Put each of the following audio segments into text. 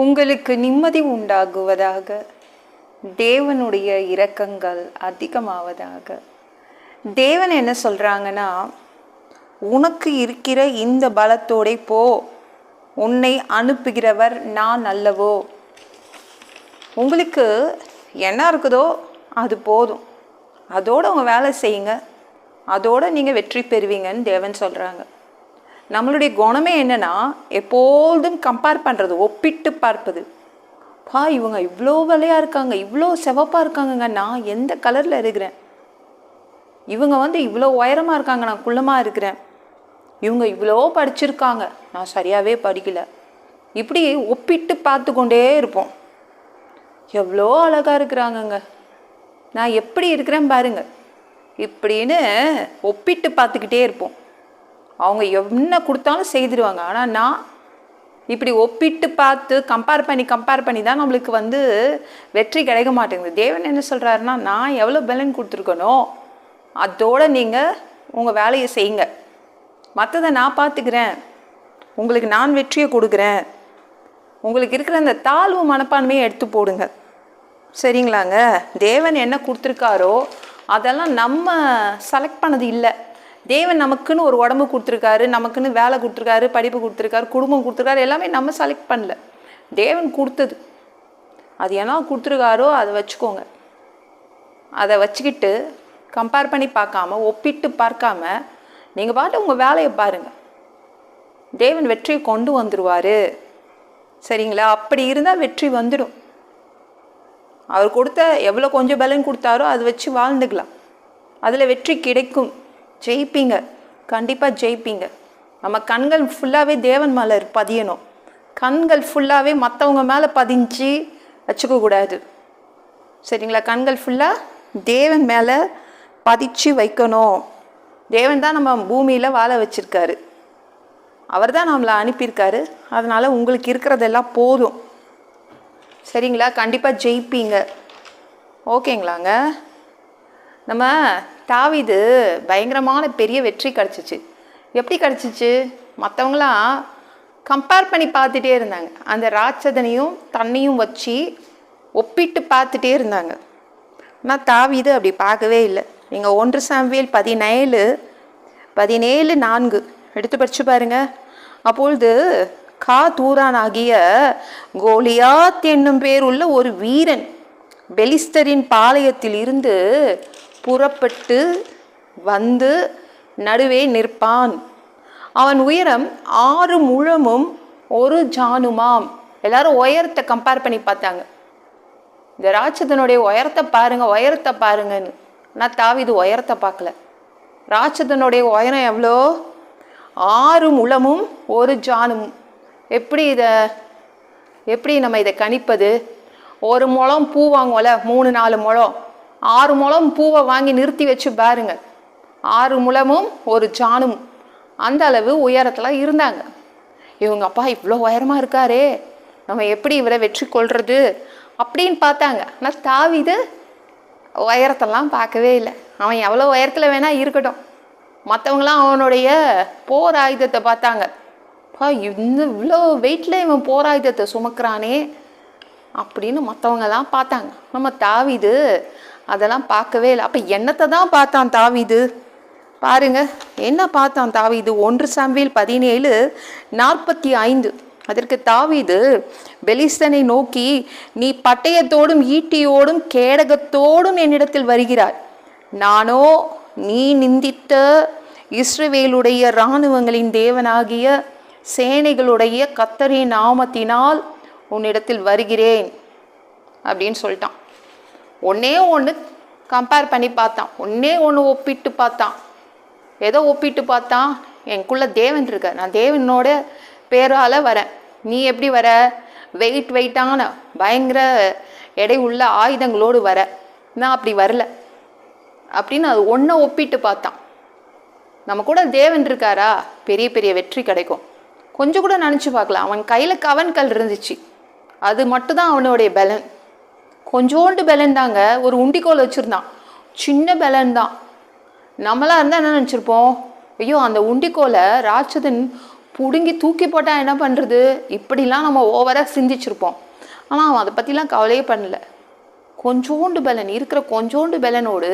உங்களுக்கு நிம்மதி உண்டாகுவதாக. தேவனுடைய இரக்கங்கள் அதிகமாவதாக. தேவன் என்ன சொல்கிறாங்கன்னா உனக்கு இருக்கிற இந்த பலத்தோடே போ. உன்னை அனுப்புகிறவர் நான் அல்லவோ? உங்களுக்கு என்ன இருக்குதோ அது போதும். அதோடு உங்கள் வேலை செய்யுங்க. அதோடு நீங்கள் வெற்றி பெறுவீங்கன்னு தேவன் சொல்கிறாங்க நம்மளுடைய குணமே என்னன்னா எப்போதும் கம்பேர் பண்ணுறது ஒப்பிட்டு பார்ப்பது. பா இவங்க இவ்வளோ விலையாக இருக்காங்க இவ்வளோ சிவப்பாக இருக்காங்கங்க நான் எந்த கலரில் இருக்கிறேன்? இவங்க வந்து இவ்வளோ உயரமாக இருக்காங்க நான் குள்ளமாக இருக்கிறேன். இவங்க இவ்வளோ படிச்சிருக்காங்க நான் சரியாகவே படிக்கல. இப்படி ஒப்பிட்டு பார்த்து கொண்டே இருப்போம். எவ்வளோ அழகாக இருக்கிறாங்கங்க. நான் எப்படி இருக்கிறேன் பாருங்கள் இப்படின்னு ஒப்பிட்டு பார்த்துக்கிட்டே இருப்போம். அவங்க என்ன கொடுத்தாலும் செய்திருவாங்க. ஆனால் நான் இப்படி ஒப்பிட்டு பார்த்து கம்பேர் பண்ணி கம்பேர் பண்ணி தான் நம்மளுக்கு வந்து வெற்றி கிடைக்க மாட்டேங்குது. தேவன் என்ன சொல்கிறாருன்னா நான் எவ்வளோ பலன் கொடுத்துருக்கனோ அதோட நீங்கள் உங்கள் வேலையை செய்யுங்க. மற்றதை நான் பார்த்துக்கிறேன். உங்களுக்கு நான் வெற்றியை கொடுக்குறேன். உங்களுக்கு இருக்கிற அந்த தாழ்வு மனப்பான்மையை எடுத்து போடுங்க. சரிங்களாங்க? தேவன் என்ன கொடுத்துருக்காரோ அதெல்லாம் நம்ம செலக்ட் பண்ணது இல்லை. தேவன் நமக்குன்னு ஒரு உடம்பு கொடுத்துருக்காரு நமக்குன்னு வேலை கொடுத்துருக்காரு படிப்பு கொடுத்துருக்காரு குடும்பம் கொடுத்துருக்காரு எல்லாமே நம்ம செலக்ட் பண்ணல. தேவன் கொடுத்தது. அது என்ன கொடுத்துருக்காரோ அதை வச்சுக்கோங்க. அதை வச்சுக்கிட்டு கம்பேர் பண்ணி பார்க்காம ஒப்பிட்டு பார்க்காம நீங்கள் பாட்டு உங்கள் வேலையை பாருங்கள் தேவன் வெற்றியை கொண்டு வந்துடுவார் சரிங்களா? அப்படி இருந்தால் வெற்றி வந்துடும். அவர் கொடுத்த எவ்வளோ கொஞ்சம் பலன் கொடுத்தாரோ அதை வச்சு வாழ்ந்துக்கலாம். அதில் வெற்றி கிடைக்கும். ஜெயிப்பீங்க. கண்டிப்பாக ஜெயிப்பீங்க. நம்ம கண்கள் ஃபுல்லாகவே தேவன் மேலே பதியணும். கண்கள் ஃபுல்லாகவே மற்றவங்க மேலே பதிஞ்சு வச்சுக்கக்கூடாது சரிங்களா? கண்கள் ஃபுல்லாக தேவன் மேலே பதிச்சு வைக்கணும். தேவன் தான் நம்ம பூமியில் வாழ வச்சுருக்காரு. அவர் தான் நம்மளை அனுப்பியிருக்காரு. அதனால் உங்களுக்கு இருக்கிறதெல்லாம் போதும். சரிங்களா? கண்டிப்பாக ஜெயிப்பீங்க. ஓகேங்களாங்க? நம்ம தாவிது பயங்கரமான பெரிய வெற்றி கிடச்சிச்சு. எப்படி கிடச்சிச்சு? மற்றவங்களாம் கம்பேர் பண்ணி பார்த்துட்டே இருந்தாங்க. அந்த ராட்சதனையும் தண்ணியும் வச்சு ஒப்பிட்டு பார்த்துட்டே இருந்தாங்க. ஆனால் தாவிது அப்படி பார்க்கவே இல்லை. நீங்கள் ஒன்று சாம்பியல் பதினேழு பதினேழு நான்கு எடுத்து படிச்சு பாருங்க. அப்பொழுது கா தூரானாகிய கோலியாத் என்னும் பேர் உள்ள ஒரு வீரன் பெலிஸ்தரின் பாளையத்தில் இருந்து புறப்பட்டு வந்து நடுவே நிற்பான். அவன் உயரம் ஆறு முழமும் ஒரு ஜானுமாம். எல்லாரும் உயரத்தை கம்பேர் பண்ணி பார்த்தாங்க. இந்த ராட்சதனுடைய உயரத்தை பாருங்க உயரத்தை பாருங்கன்னு. நான் தாவிது உயரத்தை பார்க்கல. ராட்சதனுடைய உயரம் எவ்வளோ? ஆறு முழமும் ஒரு ஜானும். எப்படி இதை எப்படி நம்ம இதை கணிப்பது? ஒரு முழம் பூ வாங்குவோம்ல மூணு நாலு முழம். ஆறு முழம் பூவை வாங்கி நிறுத்தி வச்சு பாருங்கள் ஆறு முழமும் ஒரு ஜானும். அந்த அளவு உயரத்தில் இருந்தாங்க. இவங்க அப்பா இவ்வளோ உயரமாக இருக்காரே. நம்ம எப்படி இவரை வெற்றி கொள்வது அப்படின்னு பார்த்தாங்க. ஆனால் தாவிது உயரத்தெல்லாம் பார்க்கவே இல்லை. அவன் எவ்வளோ உயரத்தில் வேணால் இருக்கட்டும். மற்றவங்களாம் அவனுடைய போர் ஆயுதத்தை பார்த்தாங்க. அப்பா இந்த இவ்வளோ வெயிட்டில் இவன் போர் ஆயுதத்தை சுமக்கிறானே அப்படின்னு மற்றவங்கெல்லாம் பார்த்தாங்க. நம்ம தாவிது அதெல்லாம் பார்க்கவே இல்லை. அப்போ என்னத்தை தான் பார்த்தான் தாவிது? பாருங்க என்ன பார்த்தான் தாவிது? ஒன்று சாம்பியில் பதினேழு நாற்பத்தி ஐந்து அதற்கு தாவிது பெலிஸ்தனை நோக்கி நீ பட்டயத்தோடும் ஈட்டியோடும் கேடகத்தோடும் என்னிடத்தில் வருகிறாய். நானோ நீ நிந்தித்த இஸ்ரவேலுடைய இராணுவங்களின் தேவனாகிய சேனைகளுடைய கத்தரின் நாமத்தினால் உன்னிடத்தில் வருகிறேன். அப்படின்னு சொல்லிட்டான். ஒன்னே ஒன்று கம்பேர் பண்ணி பார்த்தான். ஒன்னே ஒன்று ஒப்பிட்டு பார்த்தான். ஏதோ ஒப்பிட்டு பார்த்தான். எனக்குள்ள தேவன் இருக்க நான் தேவனோட பேரால் வரேன். நீ எப்படி வர? வெயிட் வெயிட்டான பயங்கர எடை உள்ள ஆயுதங்களோடு வர. நான் அப்படி வரல. அப்படின்னு அது ஒன்றை ஒப்பிட்டு பார்த்தான். நம்ம கூட தேவன் இருக்காரா? பெரிய பெரிய வெற்றி கிடைக்கும். கொஞ்சம் கூட நினச்சி பார்க்கலாம். அவன் கையில் கவன்கள் இருந்துச்சு. அது மட்டும்தான் அவனுடைய பலன். கொஞ்சோண்டு பலன் தாங்க ஒரு உண்டிக்கோல் வச்சுருந்தான். சின்ன பலன் தான் நம்மளாக இருந்தால் என்ன நினச்சிருப்போம்? ஐயோ அந்த உண்டிக்கோலை ராட்சதன் பிடுங்கி தூக்கி போட்டால் என்ன பண்ணுறது இப்படிலாம் நம்ம ஓவராக சிந்திச்சிருப்போம். ஆனால் அவன் அதை பற்றிலாம் கவலையே பண்ணல. கொஞ்சோண்டு பலன் இருக்கிற கொஞ்சோண்டு பலனோடு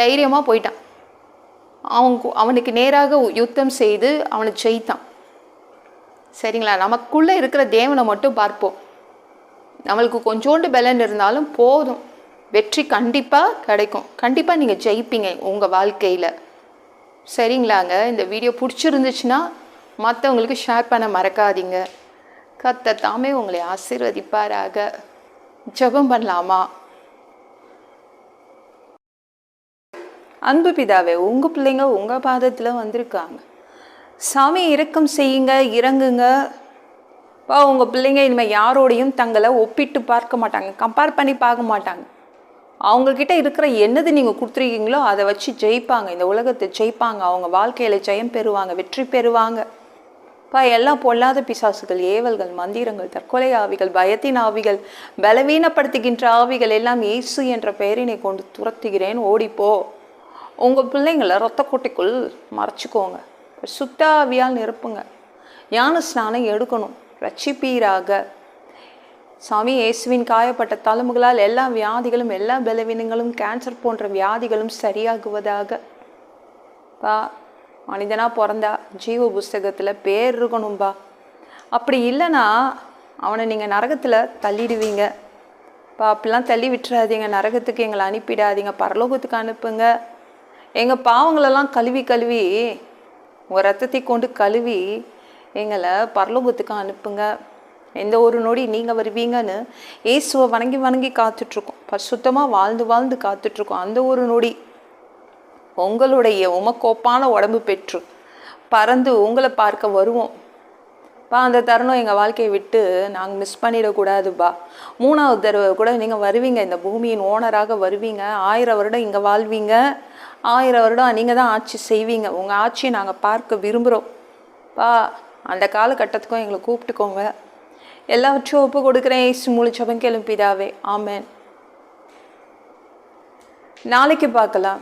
தைரியமாக போயிட்டான். அவன் அவனுக்கு நேராக யுத்தம் செய்து அவனை ஜெயித்தான். சரிங்களா? நமக்குள்ளே இருக்கிற தேவனை மட்டும் பார்ப்போம். நம்மளுக்கு கொஞ்சோண்டு பலன் இருந்தாலும் போதும். வெற்றி கண்டிப்பாக கிடைக்கும். கண்டிப்பாக நீங்கள் ஜெயிப்பீங்க உங்கள் வாழ்க்கையில். சரிங்களாங்க? இந்த வீடியோ பிடிச்சிருந்துச்சுன்னா மற்றவங்களுக்கு ஷேர் பண்ண மறக்காதீங்க. கத்த தாமே உங்களை ஆசீர்வதிப்பாராக. ஜெபம் பண்ணலாமா? அன்பு பிதாவே உங்கள் பிள்ளைங்க உங்கள் பாதத்தில் வந்திருக்காங்க. சாமி இறக்கம் செய்யுங்க இறங்குங்க. பா உங்கள் பிள்ளைங்க இனிமேல் யாரோடையும் தங்களை ஒப்பிட்டு பார்க்க மாட்டாங்க. கம்பேர் பண்ணி பார்க்க மாட்டாங்க. அவங்கக்கிட்ட இருக்கிற என்னது நீங்கள் கொடுத்துருக்கீங்களோ அதை வச்சு ஜெயிப்பாங்க. இந்த உலகத்தை ஜெயிப்பாங்க. அவங்க வாழ்க்கையில் ஜெயம் பெறுவாங்க வெற்றி பெறுவாங்க. பா எல்லாம் பொல்லாத பிசாசுகள் ஏவல்கள் மந்திரங்கள் தற்கொலை ஆவிகள் பயத்தின் ஆவிகள் பலவீனப்படுத்துகின்ற ஆவிகள் எல்லாம் இயேசு என்ற பெயரினை கொண்டு துரத்துகிறேன். ஓடிப்போ. உங்கள் பிள்ளைங்களை ரத்த கொட்டைக்குள் மறைச்சிக்கோங்க. சுத்த ஆவியால் நிரப்புங்க. ஞான ஸ்நானம் எடுக்கணும். ரட்சிப்பீராக. சாமி இயேசுவின் காயப்பட்ட தழும்புகளால் எல்லா வியாதிகளும் எல்லா பலவீனங்களும் கேன்சர் போன்ற வியாதிகளும் சரியாகுவதாக. பா மனிதனாக பிறந்தா ஜீவ புஸ்தகத்தில் பேர் இருக்கணும்பா அப்படி இல்லைன்னா அவனை நீங்கள் நரகத்தில் தள்ளிடுவீங்க. பா அப்படிலாம் தள்ளி விட்டுறாதீங்க. நரகத்துக்கு எங்களை அனுப்பிடாதீங்க. பரலோகத்துக்கு அனுப்புங்க. எங்கள் பாவங்களெல்லாம் கழுவி கழுவி உங்கள் ரத்தத்தை கொண்டு கழுவி எங்களை பரலோகத்துக்கு அனுப்புங்க. எந்த ஒரு நொடி நீங்கள் வருவீங்கன்னு இயேசுவை வணங்கி வணங்கி காத்துட்ருக்கோம். பரிசுத்தமாக வாழ்ந்து வாழ்ந்து காத்துட்ருக்கோம். அந்த ஒரு நொடி உங்களுடைய உமக்கோப்பான உடம்பு பெற்று பறந்து உங்களை பார்க்க வருவோம். பா அந்த தருணம் எங்கள் வாழ்க்கையை விட்டு நாங்கள் மிஸ் பண்ணிடக்கூடாதுப்பா மூணாவது தடவை கூட நீங்கள் வருவீங்க. இந்த பூமியின் ஓனராக வருவீங்க. ஆயிரம் வருடம் இங்கே வாழ்வீங்க. ஆயிரம் வருடம் நீங்கள் தான் ஆட்சி செய்வீங்க. உங்கள் ஆட்சியை நாங்கள் பார்க்க விரும்புகிறோம் பா அந்த காலகட்டத்துக்கும் எங்களை கூப்பிட்டுக்கோங்க. எல்லாவற்றையும் ஒப்பு கொடுக்குறேன். ஏசு முழிச்சவன் கிளம்பிதாவே ஆமேன். நாளைக்கு பார்க்கலாம்.